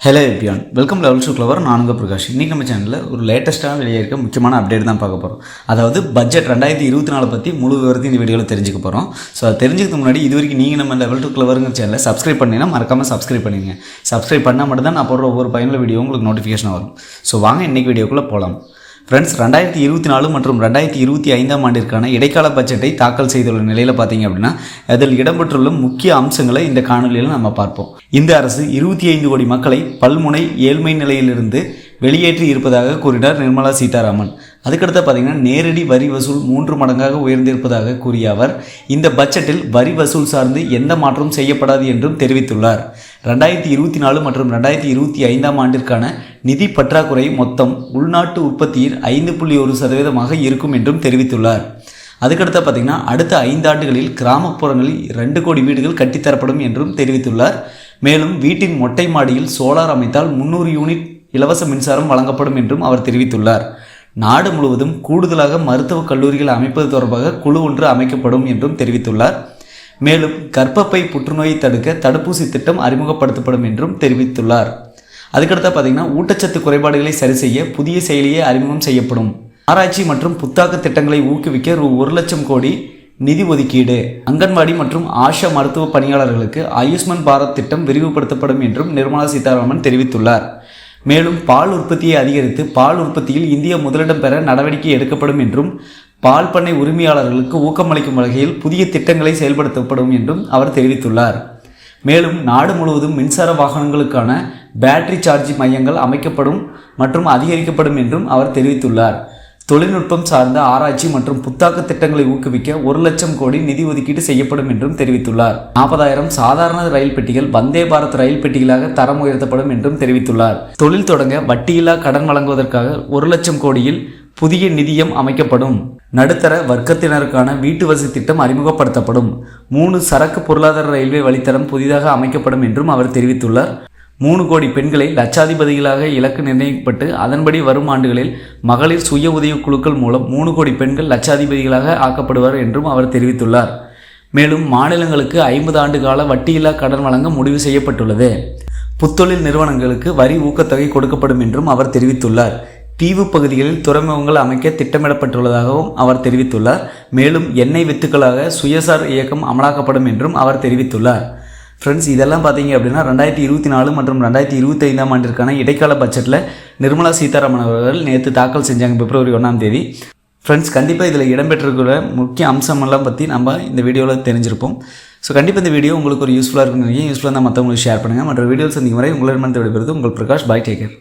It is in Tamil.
ஹலோ எப்பியான் வெல்கம் லெவல் ஷூ கிளவர் நானுங்க பிரகாஷ். இன்றைக்கி நம்ம சேனலில் ஒரு லேட்டஸ்ட்டாக வெளியே இருக்க முக்கியமான அப்டேட் தான் பார்க்க போகிறோம் அதாவது பட்ஜெட் ரெண்டாயிரத்தி இருபத்தி நாலு பற்றி முழு விவரத்தையும் இந்த வீடியோவில் தெரிஞ்சுக்க போகிறோம் ஸோ அது தெரிஞ்சுக்கிறதுக்கு முன்னாடி இது வரைக்கும் நீங்கள் நம்ம லெவல் டூ கிளவருங்கிற சேனலில் சப்ஸ்கிரைப் பண்ணிங்கன்னா மறக்காமல் சப்ஸ்கிரைப் பண்ணிங்க சப்ஸ்கிரைப் பண்ணால் மட்டும் தான் நான் போடுற ஒவ்வொரு பயனுள்ள வீடியோ உங்களுக்கு நோட்டிஃபிகேஷன் வரும். ஸோ வாங்க இன்றைக்கி வீடியோக்குள்ளே போகலாம் ஃப்ரெண்ட்ஸ் ரெண்டாயிரத்தி இருபத்தி நாலு மற்றும் ரெண்டாயிரத்தி இருபத்தி ஐந்தாம் ஆண்டிற்கான இடைக்கால பட்ஜெட்டை தாக்கல் செய்துள்ள நிலையில் பார்த்தீங்க அப்படின்னா அதில் இடம்பெற்றுள்ள முக்கிய அம்சங்களை இந்த காணொலியில் நம்ம பார்ப்போம். இந்த அரசு இருபத்தி ஐந்து கோடி மக்களை பல்முனை ஏழ்மை நிலையிலிருந்து வெளியேற்றி இருப்பதாக கூறினார் நிர்மலா சீதாராமன். அதுக்கடுத்து பார்த்தீங்கன்னா நேரடி வரி வசூல் மூன்று மடங்காக உயர்ந்திருப்பதாக கூறிய அவர் இந்த பட்ஜெட்டில் வரி வசூல் சார்ந்து எந்த மாற்றமும் செய்யப்படாது என்றும் தெரிவித்துள்ளார். ரெண்டாயிரத்தி இருபத்தி நாலு மற்றும் ரெண்டாயிரத்தி இருபத்தி ஐந்தாம் ஆண்டிற்கான நிதி பற்றாக்குறை மொத்தம் உள்நாட்டு உற்பத்தியில் ஐந்து புள்ளி ஒரு சதவீதமாக இருக்கும் என்றும் தெரிவித்துள்ளார். அதுக்கடுத்து பார்த்தீங்கன்னா அடுத்த ஐந்து ஆண்டுகளில் கிராமப்புறங்களில் ரெண்டு கோடி வீடுகள் கட்டித்தரப்படும் என்றும் தெரிவித்துள்ளார். மேலும் வீட்டின் மொட்டை மாடியில் சோலார் அமைத்தால் முந்நூறு யூனிட் இலவச மின்சாரம் வழங்கப்படும் என்றும் அவர் தெரிவித்துள்ளார். நாடு முழுவதும் கூடுதலாக மருத்துவக் கல்லூரிகள் அமைப்பது தொடர்பாக குழு ஒன்று அமைக்கப்படும் என்றும் தெரிவித்துள்ளார். மேலும் கர்ப்பப்பை புற்றுநோயை தடுக்க தடுப்பூசி திட்டம் அறிமுகப்படுத்தப்படும் என்றும் தெரிவித்துள்ளார். அதுக்கடுத்து பார்த்தீங்கன்னா ஊட்டச்சத்து குறைபாடுகளை சரி செய்ய புதிய செயலியே அறிமுகம் செய்யப்படும். ஆராய்ச்சி மற்றும் புத்தாக்க திட்டங்களை ஊக்குவிக்க ரூ. ஒரு லட்சம் கோடி நிதி ஒதுக்கீடு. அங்கன்வாடி மற்றும் ஆஷா மருத்துவ பணியாளர்களுக்கு ஆயுஷ்மான் பாரத் திட்டம் விரிவுபடுத்தப்படும் என்றும் நிர்மலா சீதாராமன் தெரிவித்துள்ளார். மேலும் பால் உற்பத்தியை அதிகரித்து பால் உற்பத்தியில் இந்தியா முதலிடம் பெற நடவடிக்கை எடுக்கப்படும் என்றும் பால் பண்ணை உரிமையாளர்களுக்கு ஊக்கமளிக்கும் வகையில் புதிய திட்டங்களை செயல்படுத்தப்படும் என்றும் அவர் தெரிவித்துள்ளார். மேலும் நாடு முழுவதும் மின்சார வாகனங்களுக்கான பேட்டரி சார்ஜ் மையங்கள் அமைக்கப்படும் மற்றும் அதிகரிக்கப்படும் என்றும் அவர் தெரிவித்துள்ளார். தொழில்நுட்பம் சார்ந்த ஆராய்ச்சி மற்றும் புத்தாக்க திட்டங்களை ஊக்குவிக்க ஒரு லட்சம் கோடி நிதி ஒதுக்கீடு செய்யப்படும் என்றும் தெரிவித்துள்ளார். நாற்பதாயிரம் சாதாரண ரயில் பெட்டிகள் வந்தே பாரத் ரயில் பெட்டிகளாக தரம் உயர்த்தப்படும் என்றும் தெரிவித்துள்ளார். தொழில் தொடங்க வட்டியில்லா கடன் வழங்குவதற்காக ஒரு லட்சம் கோடியில் புதிய நிதியம் அமைக்கப்படும். நடுத்தர வர்க்கத்தினருக்கான வீட்டு வசதி திட்டம் அறிமுகப்படுத்தப்படும். மூணு சரக்கு பொருளாதார ரயில்வே வழித்தடம் புதிதாக அமைக்கப்படும் என்றும் அவர் தெரிவித்துள்ளார். மூணு கோடி பெண்களை லட்சாதிபதிகளாக இலக்கு நிர்ணயிக்கப்பட்டு அதன்படி வரும் ஆண்டுகளில் மகளிர் சுய உதவிக் குழுக்கள் மூலம் மூணு கோடி பெண்கள் லட்சாதிபதிகளாக ஆக்கப்படுவார் என்றும் அவர் தெரிவித்துள்ளார். மேலும் மாநிலங்களுக்கு ஐம்பது ஆண்டு கால வட்டியில்லா கடன் வழங்க முடிவு செய்யப்பட்டுள்ளது. புத்தொழில் நிறுவனங்களுக்கு வரி ஊக்கத்தொகை கொடுக்கப்படும் என்றும் அவர் தெரிவித்துள்ளார். தீவு பகுதிகளில் துறைமுகங்கள் அமைக்க திட்டமிடப்பட்டுள்ளதாகவும் அவர் தெரிவித்துள்ளார். மேலும் எண்ணெய் வித்துக்களாக சுயசார் இயக்கம் அமலாக்கப்படும் என்றும் அவர் தெரிவித்துள்ளார். ஃப்ரெண்ட்ஸ் இதெல்லாம் பார்த்தீங்க அப்படின்னா ரெண்டாயிரத்தி இருபத்தி நாலு மற்றும் ரெண்டாயிரத்தி இருபத்தைந்தாம் ஆண்டிற்கான இடைக்கால பட்ஜெட்டில் நிர்மலா சீதாராமன் அவர்கள் நேற்று தாக்கல் செஞ்சாங்க பிப்ரவரி ஒன்றாம் தேதி. ஃப்ரெண்ட்ஸ் கண்டிப்பாக இதில் இடம்பெற்றிருக்கிற முக்கிய அம்சமெல்லாம் பற்றி நம்ம இந்த வீடியோவில் தெரிஞ்சிருப்போம். ஸோ கண்டிப்பாக இந்த வீடியோ உங்களுக்கு ஒரு யூஸ்ஃபுல்லாக இருக்குன்னு நினைக்கிறேன். யூஸ்ஃபுல்லாக தான் மற்றவங்களுக்கு ஷேர் பண்ணுங்கள் மற்ற வீடியோஸ் சந்திக்கும் வரை உங்களிடமிருந்து விடைபெறுது உங்கள் பிரகாஷ். பாய் டேக்கர்